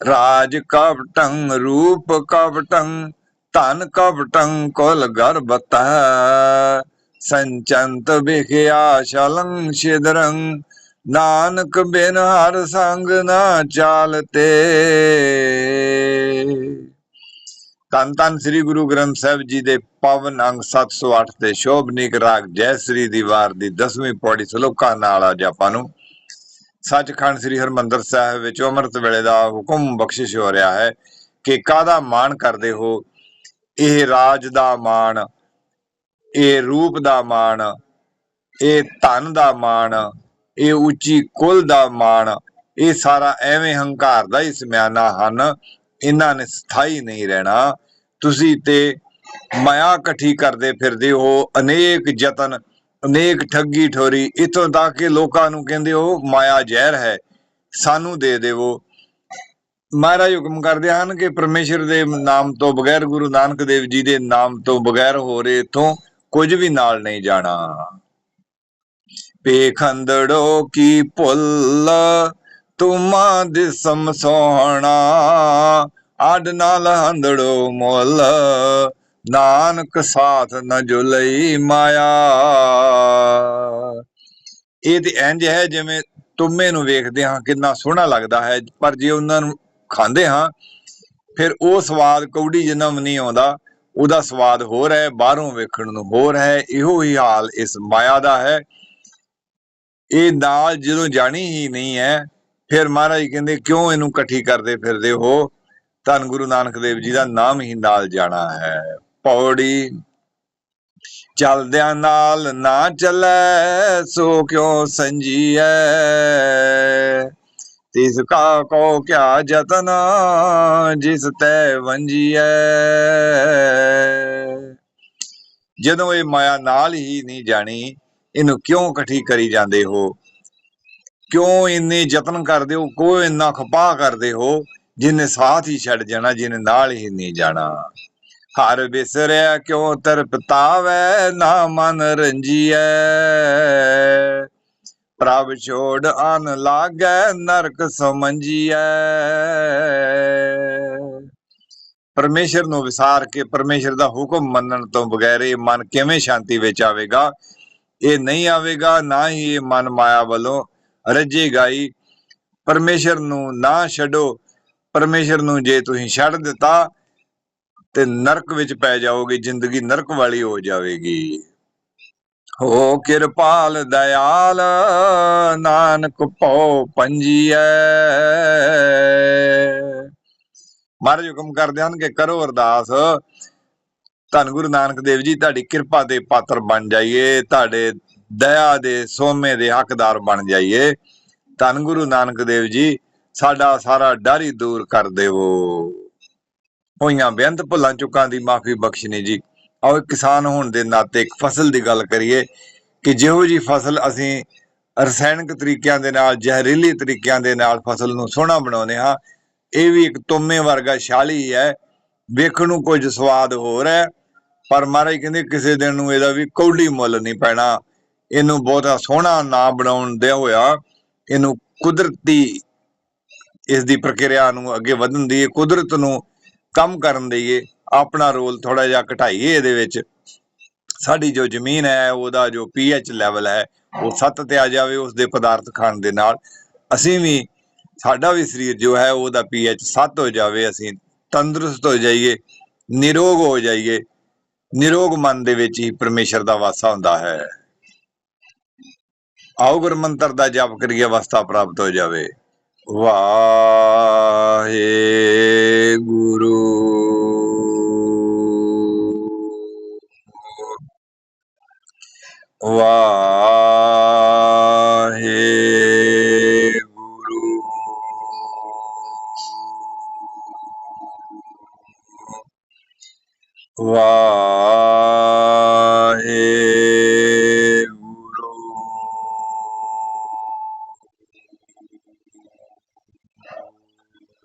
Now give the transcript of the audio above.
ਰਾਜ ਕਵਟੰ, ਰੂਪ ਕਵਟੰ, ਧਨ ਕਵਟੰ, ਕੁਲ ਗਰਭਤੈ ਸੰਚੰਤ ਵਿਖਿਆ ਸ਼ਲੰ ਸ਼ਿਦਰੰ ਨਾਨਕ ਬਿਨ ਹਰ ਸੰਗ ਨਾ ਚਾਲਤੇ। ਤਨ ਤਨ ਸ੍ਰੀ ਗੁਰੂ ਗ੍ਰੰਥ ਸਾਹਿਬ ਜੀ ਦੇ ਪਵਨ ਅੰਗ 708 ਤੇ ਸ਼ੋਭਨੀਕ ਰਾਗ ਜੈ ਸ੍ਰੀ ਦੀ ਵਾਰ ਦੀ 10ਵੀਂ ਪੌੜੀ ਸ਼ਲੋਕਾਂ ਨਾਲ ਅੱਜ ਆਪਾਂ ਨੂੰ ਸੱਚਖੰਡ ਸ੍ਰੀ ਹਰਮੰਦਰ ਸਾਹਿਬ ਵਿੱਚ ਅੰਮ੍ਰਿਤ ਵੇਲੇ ਦਾ ਹੁਕਮ ਬਖਸ਼ਿਸ਼ ਹੋ ਰਿਹਾ ਹੈ ਕਿ ਕਾਦਾ ਮਾਣ ਕਰਦੇ ਹੋ? ਇਹ ਰਾਜ ਦਾ ਮਾਣ, ਇਹ ਰੂਪ ਦਾ ਮਾਣ, ਇਹ ਧਨ ਦਾ ਮਾਣ, ਇਹ ਉੱਚੀ ਕੁਲ ਦਾ ਮਾਣ, ਇਹ ਸਾਰਾ ਐਵੇਂ ਹੰਕਾਰ ਦਾ ਹੀ ਸਮਿਆਨਾ ਹਨ। ਇਹਨਾਂ ਨੇ ਸਥਾਈ ਨਹੀਂ ਰਹਿਣਾ। ਤੁਸੀਂ ਤੇ ਮਾਇਆ ਇਕੱਠੀ ਕਰਦੇ ਫਿਰਦੇ ਹੋ। ਅਨੇਕ ਯਤਨ ਅਨੇਕ ਠੱਗੀ ਠੋਰੀ ਇਤੋਂ ਤੱਕ ਕਿ ਲੋਕਾਂ ਨੂੰ ਕਹਿੰਦੇ ਉਹ ਮਾਇਆ ਜ਼ਹਿਰ ਹੈ, ਸਾਨੂੰ ਦੇ ਦੇਵੋ। ਮਹਾਰਾਜ ਹੁਕਮ ਕਰਦੇ ਹਨ ਕਿ ਪਰਮੇਸ਼ਰ ਦੇ ਨਾਮ ਤੋਂ ਬਗੈਰ, ਗੁਰੂ ਨਾਨਕ ਦੇਵ ਜੀ ਦੇ ਨਾਮ ਤੋਂ ਬਗੈਰ ਹੋ ਰਹੇ ਇਥੋਂ ਕੁਝ ਵੀ ਨਾਲ ਨਹੀਂ ਜਾਣਾ। ਪੇਖੰਦੜੋ ਕੀ ਭੁੱਲ, ਤੁਮਾ ਦਿਸਮ ਸੋਹਣਾ ਆਡ ਨਾਲ ਹੰਦੜੋ ਮੁੱਲ। ਨਾਨਕ ਸਾਥ ਨ ਜੁਲਈ ਮਾਇਆ। ਇਹ ਤੇ ਇੰਜ ਹੈ ਜਿਵੇਂ ਤੁਮੇ ਨੂੰ ਵੇਖਦੇ ਹਾਂ, ਕਿੰਨਾ ਸੋਹਣਾ ਲੱਗਦਾ ਹੈ। ਪਰ ਜੇ ਉਹਨਾਂ ਨੂੰ ਖਾਂਦੇ ਹਾਂ, ਫਿਰ ਉਹ ਸਵਾਦ ਕੌੜੀ ਜਿੰਨਾ ਵੀ ਨਹੀਂ ਆਉਂਦਾ। ਉਹਦਾ ਸਵਾਦ ਹੋਰ ਹੈ, ਬਾਹਰੋਂ ਵੇਖਣ ਨੂੰ ਹੋਰ ਹੈ। ਇਹੋ ਹੀ ਹਾਲ ਇਸ ਮਾਇਆ ਦਾ ਹੈ। ਇਹ ਨਾਲ ਜਦੋਂ ਜਾਣੀ ਹੀ ਨਹੀਂ ਹੈ, ਫਿਰ ਮਹਾਰਾਜ ਕਹਿੰਦੇ, ਕਿਉਂ ਇਹਨੂੰ ਇਕੱਠੀ ਕਰਦੇ ਫਿਰਦੇ ਹੋ? ਧੰਨ ਗੁਰੂ ਨਾਨਕ ਦੇਵ ਜੀ ਦਾ ਨਾਮ ਹੀ ਨਾਲ ਜਾਣਾ ਹੈ। ਪੌੜੀ ਚਲਦਿਆਂ ਨਾਲ ਨਾ ਚੱਲੇ, ਸੋ ਕਿਉ ਸੰਜੀਐ? ਤਿਸ ਕਾ ਕੋ ਕਿਆ ਜਤਨ ਜਿਸ ਤੈ ਵੰਜੀਐ? ਜਦੋਂ ਇਹ ਮਾਇਆ ਨਾਲ ਹੀ ਨਹੀਂ ਜਾਣੀ, ਇਹਨੂੰ ਕਿਉਂ ਇਕੱਠੀ ਕਰੀ ਜਾਂਦੇ ਹੋ? ਕਿਉਂ ਇੰਨੇ ਯਤਨ ਕਰਦੇ ਹੋ? ਕੋਈ ਇੰਨਾ ਖਪਾ ਕਰਦੇ ਹੋ? ਜਿਨੇ ਸਾਥ ਹੀ ਛੱਡ ਜਾਣਾ, ਜਿਨੇ ਨਾਲ ਹੀ ਨਹੀਂ ਜਾਣਾ। ਹਰ ਵਿਸਰਿਆ ਕਿਉ ਤਰਪਤਾਵੈ? ਨਾ ਮਨ ਰੰਜੀਐ। ਪ੍ਰਭ ਛੋੜ ਅਨ ਲਾਗੈ, ਨਰਕ ਸਮਝੀਐ ਪਰਮੇਸ਼ਰ ਨੂੰ ਵਿਸਾਰ ਕੇ ਪਰਮੇਸ਼ਰ ਦਾ ਹੁਕਮ ਮੰਨਣ ਤੋਂ ਬਗੈਰ ਇਹ ਮਨ ਕਿਵੇਂ ਸ਼ਾਂਤੀ ਵਿੱਚ ਆਵੇਗਾ? ਇਹ ਨਹੀਂ ਆਵੇਗਾ, ਨਾ ਹੀ ਇਹ ਮਨ ਮਾਇਆ ਵੱਲੋਂ ਰੱਜੇਗਾ ਹੀ। ਪਰਮੇਸ਼ਰ ਨੂੰ ਨਾ ਛੱਡੋ। ਪਰਮੇਸ਼ਰ ਨੂੰ ਜੇ ਤੁਸੀਂ ਛੱਡ ਦਿੱਤਾ ਤੇ ਨਰਕ ਵਿੱਚ ਪੈ ਜਾਓਗੇ, ਜ਼ਿੰਦਗੀ ਨਰਕ ਵਾਲੀ ਹੋ ਜਾਵੇਗੀ। ਹੋ ਕਿਰਪਾਲ ਦਇਆਲ, ਨਾਨਕ ਭਉ ਪੰਜੀਐ। ਮਹਾਰਾਜ ਹੁਕਮ ਕਰਦੇ ਹਨ ਕਿ ਕਰੋ ਅਰਦਾਸ। ਧੰਨ ਗੁਰੂ ਨਾਨਕ ਦੇਵ ਜੀ, ਤੁਹਾਡੀ ਕਿਰਪਾ ਦੇ ਪਾਤਰ ਬਣ ਜਾਈਏ, ਤੁਹਾਡੇ ਦਇਆ ਦੇ ਸੋਮੇ ਦੇ ਹੱਕਦਾਰ ਬਣ ਜਾਈਏ। ਧੰਨ ਗੁਰੂ ਨਾਨਕ ਦੇਵ ਜੀ, ਸਾਡਾ ਸਾਰਾ ਡਰ ਹੀ ਦੂਰ ਕਰ ਦੇਵੋ। ਹੋਈਆਂ ਬੇਅੰਤ ਭੁੱਲਾਂ ਚੁੱਕਾਂ ਦੀ ਮਾਫੀ ਬਖਸ਼ਣੀ ਜੀ। ਆਓ ਇੱਕ ਕਿਸਾਨ ਹੋਣ ਦੇ ਨਾਤੇ ਇੱਕ ਫਸਲ ਦੀ ਗੱਲ ਕਰੀਏ ਕਿ ਜਿਹੋ ਜੀ ਫਸਲ ਅਸੀਂ ਰਸਾਇਣਿਕ ਤਰੀਕਿਆਂ ਦੇ ਨਾਲ, ਜ਼ਹਿਰੀਲੀ ਤਰੀਕਿਆਂ ਦੇ ਨਾਲ ਫਸਲ ਨੂੰ ਸੋਹਣਾ ਬਣਾਉਂਦੇ ਹਾਂ, ਇਹ ਵੀ ਇੱਕ ਤੁਮੇ ਵਰਗਾ ਛਾਲੀ ਹੈ। ਵੇਖਣ ਨੂੰ ਕੁਝ ਸਵਾਦ ਹੋਰ ਹੈ, ਪਰ ਮਹਾਰਾਜ ਕਹਿੰਦੇ ਕਿਸੇ ਦਿਨ ਨੂੰ ਇਹਦਾ ਵੀ ਕੌਡੀ ਮੁੱਲ ਨਹੀਂ ਪੈਣਾ। ਇਹਨੂੰ ਬਹੁਤਾ ਸੋਹਣਾ ਨਾ ਬਣਾਉਣ ਦੇ ਹੋਇਆ, ਇਹਨੂੰ ਕੁਦਰਤੀ ਇਸ ਦੀ ਪ੍ਰਕਿਰਿਆ ਨੂੰ ਅੱਗੇ ਵਧਣ ਦੀ ਕੁਦਰਤ ਨੂੰ ਕੰਮ ਕਰਨ ਦਈਏ, ਆਪਣਾ ਰੋਲ ਥੋੜਾ ਜਿਹਾ ਘਟਾਈਏ ਇਹਦੇ ਵਿੱਚ। ਸਾਡੀ ਜੋ ਜ਼ਮੀਨ ਹੈ, ਉਹਦਾ ਜੋ ਪੀਐਚ ਲੈਵਲ ਹੈ, ਉਹ 7 ਤੇ ਆ ਜਾਵੇ ਉਸ ਦੇ ਪਦਾਰਥ ਖਾਣ ਦੇ ਨਾਲ। ਅਸੀਂ ਵੀ, ਸਾਡਾ ਵੀ ਸਰੀਰ ਜੋ ਹੈ, ਉਹਦਾ ਪੀਐਚ 7 ਹੋ ਜਾਵੇ, ਅਸੀਂ ਤੰਦਰੁਸਤ ਹੋ ਜਾਈਏ, ਨਿਰੋਗ ਹੋ ਜਾਈਏ, ਨਿਰੋਗ ਮਨ ਦੇ ਵਿੱਚ ਹੀ ਪਰਮੇਸ਼ਰ ਦਾ ਵਾਸਾ ਹੁੰਦਾ ਹੈ। ਆਓ ਗੁਰ ਮੰਤਰ ਦਾ ਜਪ ਕਰੀਏ, ਅਵਸਥਾ ਪ੍ਰਾਪਤ ਹੋ ਜਾਵੇ। Guru Vahe Guru Vahe